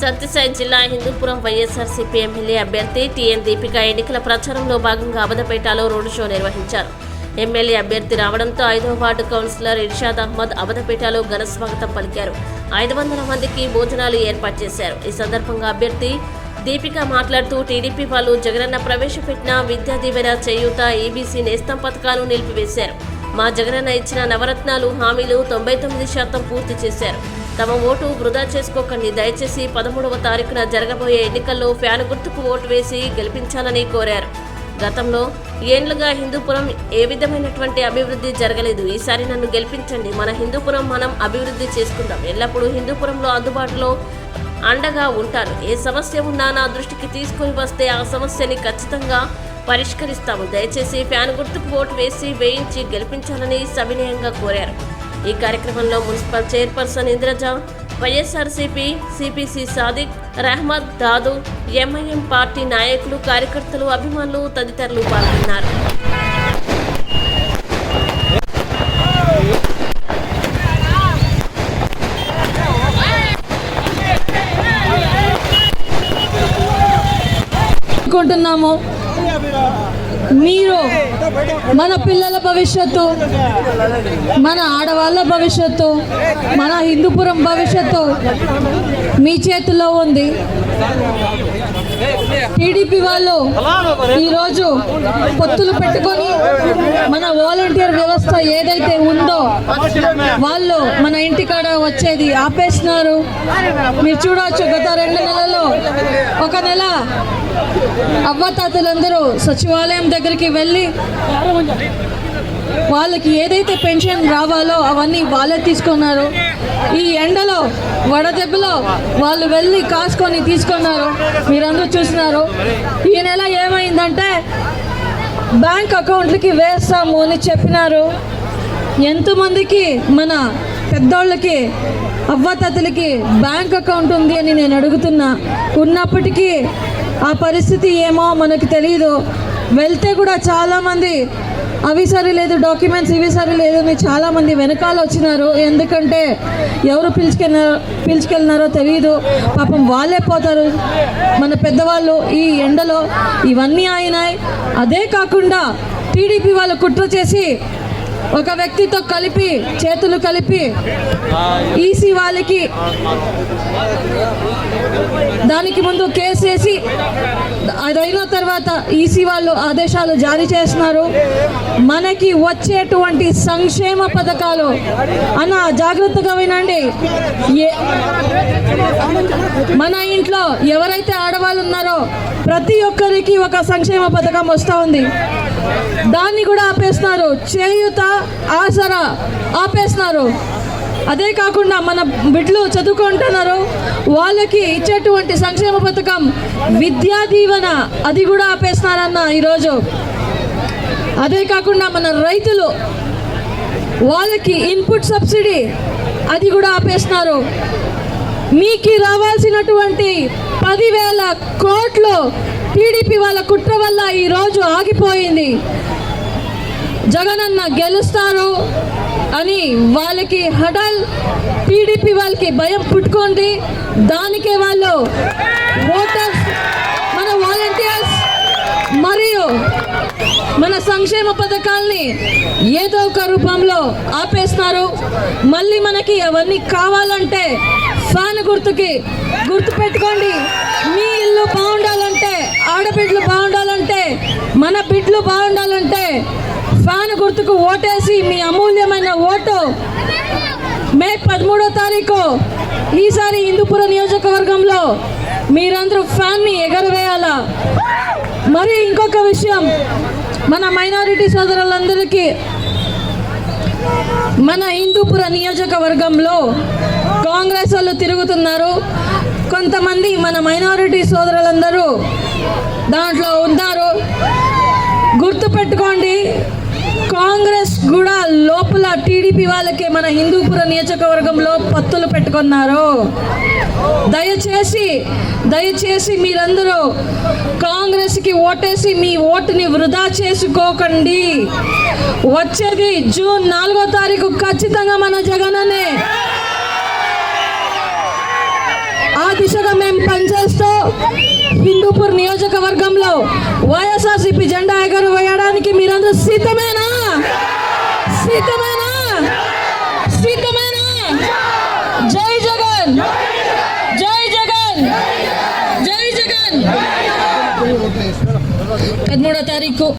సత్యసాయి జిల్లా Hindupuram YSRCP MLA అభ్యర్థి TN Deepika ఎన్నికల ప్రచారంలో భాగంగా అబదపేటలో రోడ్డు షో నిర్వహించారు. ఎమ్మెల్యే అభ్యర్థి రావడంతో ఐదవ వార్డు కౌన్సిలర్ ఇర్షాద్ అహ్మద్ అబదపేటలో ఘన స్వాగతం పలికారు. ఐదు వందల మందికి భోజనాలు ఏర్పాటు చేశారు. ఈ సందర్భంగా అభ్యర్థి దీపిక మాట్లాడుతూ టీడీపీ వాళ్ళు జగనన్న ప్రవేశపెట్టిన విద్యా దీవెన చేయూత ఈబీసీ నేస్తం పథకాలు నిలిపివేశారు. మా జగనన్న ఇచ్చిన నవరత్నాలు హామీలు తొంభై తొమ్మిది శాతం పూర్తి చేశారు. తమ ఓటు వృధా చేసుకోకండి. దయచేసి పదమూడవ తారీఖున జరగబోయే ఎన్నికల్లో ఫ్యాన్ గుర్తుకు ఓటు వేసి గెలిపించాలని కోరారు. గతంలో ఏండ్లుగా హిందూపురం ఏ విధమైనటువంటి అభివృద్ధి జరగలేదు. ఈసారి నన్ను గెలిపించండి. మన హిందూపురం మనం అభివృద్ధి చేసుకుందాం. ఎల్లప్పుడూ హిందూపురంలో అందుబాటులో అండగా ఉంటాను ఏ సమస్య ఉన్నా నా దృష్టికి తీసుకొని వస్తే ఆ సమస్యని ఖచ్చితంగా పరిష్కరిస్తాము. దయచేసి ఫ్యాన్ గుర్తుకు ఓటు వేసి వేయించి గెలిపించాలని సవినయంగా కోరారు. ఈ కార్యక్రమంలో municipal chairperson Indraja YSRCP CPC Sadiq Rahmad Dadu MIM party నాయకులు కార్యకర్తలు అభిమానులు తదితరులు పాల్గొన్నారు. అనుకుంటున్నాము మీరు మన పిల్లల భవిష్యత్తు మన ఆడవాళ్ళ భవిష్యత్తు మన హిందూపురం భవిష్యత్తు మీ చేతిలో ఉంది. టీడీపీ వాళ్ళు ఈరోజు పొత్తులు పెట్టుకొని మన వాలంటీర్ వ్యవస్థ ఏదైతే ఉందో వాళ్ళు మన ఇంటికాడ వచ్చేది ఆపేసినారు. మీరు చూడవచ్చు గత రెండు నెలల్లో ఒక నెల అవ్వతాతలందరూ సచివాలయం దగ్గరికి వెళ్ళి వాళ్ళకి ఏదైతే పెన్షన్ రావాలో అవన్నీ వాళ్ళే తీసుకున్నారు. ఈ ఎండలో వడదెబ్బలో వాళ్ళు వెళ్ళి కాసుకొని తీసుకున్నారు. మీరందరూ చూసినారు ఈ నెల ఏమైందంటే బ్యాంక్ అకౌంట్లకి వేస్తాము అని చెప్పినారు. ఎంతమందికి మన పెద్దోళ్ళకి అవ్వతాతలకి బ్యాంక్ అకౌంట్ ఉంది అని నేను అడుగుతున్నా. ఉన్నప్పటికీ ఆ పరిస్థితి ఏమో మనకు తెలియదు వెళ్తే కూడా చాలామంది అవి సరిలేదు డాక్యుమెంట్స్ ఇవి సరి లేదు అని చాలామంది వెనకాల వచ్చినారు. ఎందుకంటే ఎవరు పిలుచుకెళ్ళినారో పిలుచుకెళ్ళినారో తెలియదు పాపం వాళ్ళే పోతారు. మన పెద్దవాళ్ళు ఈ ఎండలో ఇవన్నీ అయినాయి అదే కాకుండా టీడీపీ వాళ్ళు కుట్ర చేసి ఒక వ్యక్తితో కలిపి చేతులు కలిపి ఈసీ వాళ్ళకి దానికి ముందు కేసు వేసి అదైన తర్వాత ఈసీ వాళ్ళు ఆదేశాలు జారీ చేస్తున్నారు. మనకి వచ్చేటువంటి సంక్షేమ పథకాలు అన్న జాగ్రత్తగా వినండి. ఏ- మన ఇంట్లో ఎవరైతే ఆడవాళ్ళు ఉన్నారో ప్రతి ఒక్కరికి ఒక సంక్షేమ పథకం వస్తూ ఉంది. దాన్ని కూడా ఆపేస్తున్నారు. చేయుత ఆసరా ఆపేస్తున్నారు. అదే కాకుండా మన బిడ్డలు చదువుకుంటున్నారు. వాళ్ళకి ఇచ్చేటువంటి సంక్షేమ పథకం విద్యా దీవెన అది కూడా ఆపేస్తున్నారన్న ఈరోజు. అదే కాకుండా మన రైతులు వాళ్ళకి ఇన్పుట్ సబ్సిడీ అది కూడా ఆపేస్తున్నారు. మీకు రావాల్సినటువంటి పదివేల కోట్లు టీడీపీ వాళ్ళ కుట్ర వల్ల ఈరోజు ఆగిపోయింది. జగనన్న గెలుస్తారు అని వాళ్ళకి హడల్ టీడీపీ వాళ్ళకి భయం పుట్టుకుంది. దానికే వాళ్ళు ఓటర్స్ మన వాలంటీర్స్ మరియు మన సంక్షేమ పథకాల్ని ఏదో ఒక రూపంలో ఆపేస్తున్నారు మళ్ళీ మనకి అవన్నీ కావాలంటే ఫ్యాన్ గుర్తుకి గుర్తు పెట్టుకోండి. మీ ఇల్లు బాగుండాలంటే ఆడబిడ్డలు బాగుండాలంటే మన బిడ్డలు బాగుండాలంటే ఫ్యాన్ గుర్తుకు ఓటేసి మీ అమూల్యమైన ఓటు మే పదమూడో తారీఖు ఈసారి హిందూపుర నియోజకవర్గంలో మీరందరూ ఫ్యాన్ని ఎగరవేయాలా. మరి ఇంకొక విషయం మన మైనారిటీ సోదరులందరికీ మన హిందూపుర నియోజకవర్గంలో కాంగ్రెస్ వాళ్ళు తిరుగుతున్నారు. కొంతమంది మన మైనారిటీ సోదరులందరూ దాంట్లో ఉన్నారు. గుర్తుపెట్టుకోండి కాంగ్రెస్ కూడా టీడీపీ వాళ్ళకే మన హిందూపుర నియోజకవర్గంలో పత్తులు పెట్టుకున్నారు. దయచేసి దయచేసి మీరందరూ కాంగ్రెస్కి ఓటేసి మీ ఓటుని వృధా చేసుకోకండి. వచ్చేది జూన్ నాలుగో తారీఖు ఖచ్చితంగా మన జగననే. ఆ దిశగా మేము పనిచేస్తూ హిందూపూర్ నియోజకవర్గంలో వైఎస్ఆర్సీపీ జెండా ఎగరు వేయడానికి మీరందరూ సిద్ధమేనా? సిద్ధమే జై జగన్ పదమూడో తారీఖు